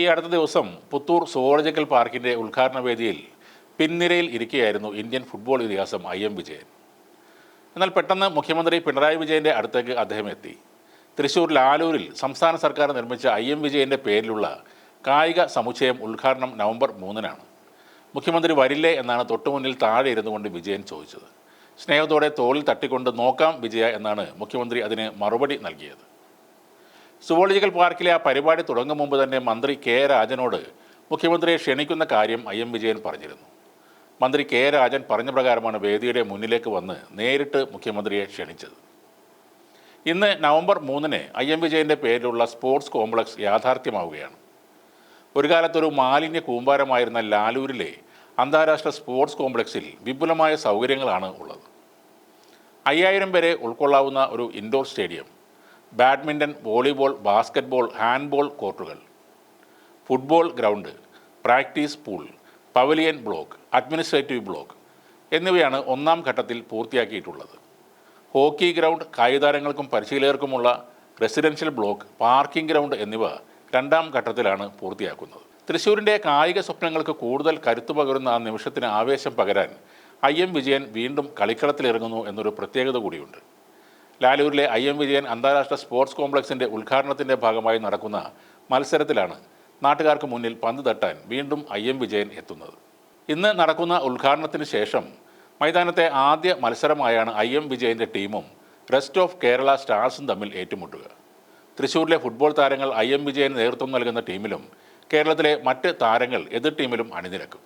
ഈ അടുത്ത ദിവസം പുത്തൂർ സുവോളജിക്കൽ പാർക്കിന്റെ ഉദ്ഘാടന വേദിയിൽ പിൻനിരയിൽ ഇരിക്കുകയായിരുന്നു ഇന്ത്യൻ ഫുട്ബോൾ ഇതിഹാസം ഐ എം വിജയൻ. എന്നാൽ പെട്ടെന്ന് മുഖ്യമന്ത്രി പിണറായി വിജയന്റെ അടുത്തേക്ക് അദ്ദേഹം എത്തി. തൃശൂർ ലാലൂരിൽ സംസ്ഥാന സർക്കാർ നിർമ്മിച്ച ഐ എം വിജയന്റെ പേരിലുള്ള കായിക സമുച്ചയം ഉദ്ഘാടനം നവംബർ മൂന്നിനാണ്. മുഖ്യമന്ത്രി വരില്ലേ എന്നാണ് തൊട്ടുമുന്നിൽ താഴെ ഇരുന്നുകൊണ്ട് വിജയൻ ചോദിച്ചത്. സ്നേഹത്തോടെ തോളിൽ തട്ടിക്കൊണ്ട് നോക്കാം വിജയ എന്നാണ് മുഖ്യമന്ത്രി അതിന് മറുപടി നൽകിയത്. സുവോളജിക്കൽ പാർക്കിലെ ആ പരിപാടി തുടങ്ങും മുമ്പ് തന്നെ മന്ത്രി കെ രാജനോട് മുഖ്യമന്ത്രിയെ ക്ഷണിക്കുന്ന കാര്യം ഐ എം വിജയൻ പറഞ്ഞിരുന്നു. മന്ത്രി കെ രാജൻ പറഞ്ഞ പ്രകാരമാണ് വേദിയുടെ മുന്നിലേക്ക് വന്ന് നേരിട്ട് മുഖ്യമന്ത്രിയെ ക്ഷണിച്ചത്. ഇന്ന് നവംബർ മൂന്നിന് ഐ എം വിജയന്റെ പേരിലുള്ള സ്പോർട്സ് കോംപ്ലക്സ് യാഥാർത്ഥ്യമാവുകയാണ്. ഒരു കാലത്തൊരു മാലിന്യ കൂമ്പാരമായിരുന്ന ലാലൂരിലെ അന്താരാഷ്ട്ര സ്പോർട്സ് കോംപ്ലക്സിൽ വിപുലമായ സൗകര്യങ്ങളാണ് ഉള്ളത്. അയ്യായിരം പേരെ ഉൾക്കൊള്ളാവുന്ന ഒരു indoor stadium badminton volleyball basketball handball കോർട്ടുകൾ football ground practice pool pavilion block administrative block എന്നിവയാണ് ഒന്നാം ഘട്ടത്തിൽ പൂർത്തിയാക്കിയിട്ടുള്ളത്. ഹോക്കി ഗ്രൗണ്ട് കായികതാരങ്ങൾക്കും പരിശീലകർക്കുമുള്ള റെസിഡൻഷ്യൽ ബ്ലോക്ക് പാർക്കിംഗ് ഗ്രൗണ്ട് എന്നിവ രണ്ടാം ഘട്ടത്തിലാണ് പൂർത്തിയാക്കുന്നത്. തൃശ്ശൂരിന്റെ കായിക സ്വപ്നങ്ങൾക്ക് കൂടുതൽ കരുത്തു പകരുന്ന ആ നിമിഷത്തിന് ആവേശം പകരാൻ ഐ എം വിജയൻ വീണ്ടും കളിക്കളത്തിലിറങ്ങുന്നു എന്നൊരു പ്രത്യേകത കൂടിയുണ്ട്. ലാലൂരിലെ ഐ എം വിജയൻ അന്താരാഷ്ട്ര സ്പോർട്സ് കോംപ്ലക്സിന്റെ ഉദ്ഘാടനത്തിന്റെ ഭാഗമായി നടക്കുന്ന മത്സരത്തിലാണ് നാട്ടുകാർക്ക് മുന്നിൽ പന്ത് തട്ടാൻ വീണ്ടും ഐ എം വിജയൻ എത്തുന്നത്. ഇന്ന് നടക്കുന്ന ഉദ്ഘാടനത്തിന് ശേഷം മൈതാനത്തെ ആദ്യ മത്സരമായാണ് ഐ എം വിജയന്റെ ടീമും റെസ്റ്റ് ഓഫ് കേരള സ്റ്റാർസും തമ്മിൽ ഏറ്റുമുട്ടുക. തൃശ്ശൂരിലെ ഫുട്ബോൾ താരങ്ങൾ ഐ എം വിജയന് നേതൃത്വം നൽകുന്ന ടീമിലും കേരളത്തിലെ മറ്റ് താരങ്ങൾ എതിർ ടീമിലും അണിനിരക്കും.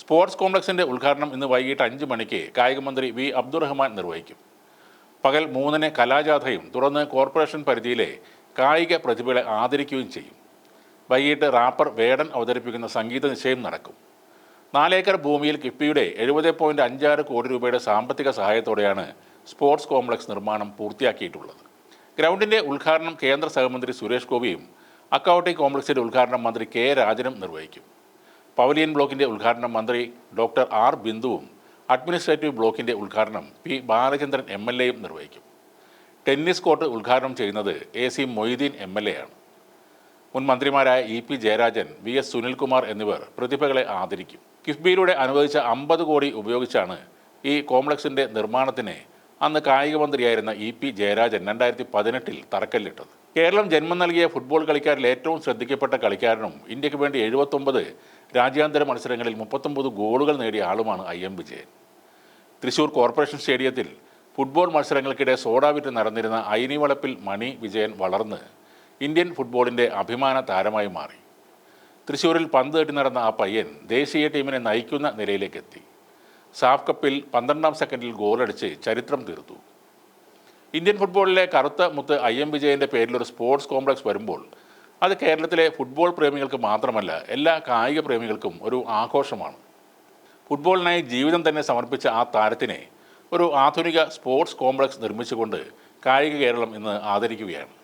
സ്പോർട്സ് കോംപ്ലക്സിന്റെ ഉദ്ഘാടനം ഇന്ന് വൈകിട്ട് അഞ്ച് മണിക്ക് കായികമന്ത്രി വി അബ്ദുറഹ്മാൻ നിർവഹിക്കും. പകൽ മൂന്നിന് കലാജാഥയും തുടർന്ന് കോർപ്പറേഷൻ പരിധിയിലെ കായിക പ്രതിഭകളെ ആദരിക്കുകയും ചെയ്യും. വൈകിട്ട് റാപ്പർ വേടൻ അവതരിപ്പിക്കുന്ന സംഗീത നിശ്ചയം നടക്കും. നാലേക്കർ ഭൂമിയിൽ കിഫ്ബിയുടെ എഴുപത് പോയിന്റ് അഞ്ചാറ് കോടി രൂപയുടെ സാമ്പത്തിക സഹായത്തോടെയാണ് സ്പോർട്സ് കോംപ്ലക്സ് നിർമ്മാണം പൂർത്തിയാക്കിയിട്ടുള്ളത്. ഗ്രൗണ്ടിന്റെ ഉദ്ഘാടനം കേന്ദ്ര സഹമന്ത്രി സുരേഷ് ഗോപിയും അക്കൗണ്ടിംഗ് കോംപ്ലക്സിന്റെ ഉദ്ഘാടനം മന്ത്രി കെ രാജനും നിർവഹിക്കും. പവലിയൻ ബ്ലോക്കിന്റെ ഉദ്ഘാടനം മന്ത്രി ഡോക്ടർ ആർ ബിന്ദുവും അഡ്മിനിസ്ട്രേറ്റീവ് ബ്ലോക്കിന്റെ ഉദ്ഘാടനം പി ബാലചന്ദ്രൻ എം എൽ എയും നിർവഹിക്കും. ടെന്നീസ് കോർട്ട് ഉദ്ഘാടനം ചെയ്യുന്നത് A C Moideen M L A ആണ് മുൻ മന്ത്രിമാരായ E P Jayarajan V S Sunilkumar എന്നിവർ പ്രതിഭകളെ ആദരിക്കും. കിഫ്ബിയിലൂടെ അനുവദിച്ച അമ്പത് കോടി ഉപയോഗിച്ചാണ് ഈ കോംപ്ലക്സിന്റെ നിർമ്മാണത്തിന് അന്ന് കായിക മന്ത്രിയായിരുന്ന ഇ പി ജയരാജൻ രണ്ടായിരത്തി പതിനെട്ടിൽ തറക്കല്ലിട്ടത്. കേരളം ജന്മം നൽകിയ ഫുട്ബോൾ കളിക്കാരിൽ ഏറ്റവും ശ്രദ്ധിക്കപ്പെട്ട കളിക്കാരനും ഇന്ത്യയ്ക്ക് വേണ്ടി എഴുപത്തൊമ്പത് രാജ്യാന്തര മത്സരങ്ങളിൽ മുപ്പത്തൊമ്പത് ഗോളുകൾ നേടിയ ആളുമാണ് I M Vijayan. Thrissur corporation സ്റ്റേഡിയത്തിൽ ഫുട്ബോൾ മത്സരങ്ങൾക്കിടെ സോഡാവിറ്റ് നടന്നിരുന്ന ഐനിവളപ്പിൽ മണി വിജയൻ വളർന്ന് ഇന്ത്യൻ ഫുട്ബോളിന്റെ അഭിമാന താരമായി മാറി. തൃശൂരിൽ പന്ത് തട്ടി നടന്ന ആ പയ്യൻ ദേശീയ ടീമിനെ നയിക്കുന്ന നിലയിലേക്ക് എത്തി സാഫ് കപ്പിൽ പന്ത്രണ്ടാം സെക്കൻഡിൽ ഗോളടിച്ച് ചരിത്രം തീർത്തു. ഇന്ത്യൻ ഫുട്ബോളിലെ കറുത്ത മുത്ത് ഐ എം വിജയന്റെ പേരിലൊരു സ്പോർട്സ് കോംപ്ലക്സ് വരുമ്പോൾ അത് കേരളത്തിലെ ഫുട്ബോൾ പ്രേമികൾക്ക് മാത്രമല്ല എല്ലാ കായിക പ്രേമികൾക്കും ഒരു ആഘോഷമാണ്. ഫുട്ബോളിനായി ജീവിതം തന്നെ സമർപ്പിച്ച ആ താരത്തിനെ ഒരു ആധുനിക സ്പോർട്സ് കോംപ്ലക്സ് നിർമ്മിച്ചുകൊണ്ട് കായിക കേരളം ഇന്ന് ആദരിക്കുകയാണ്.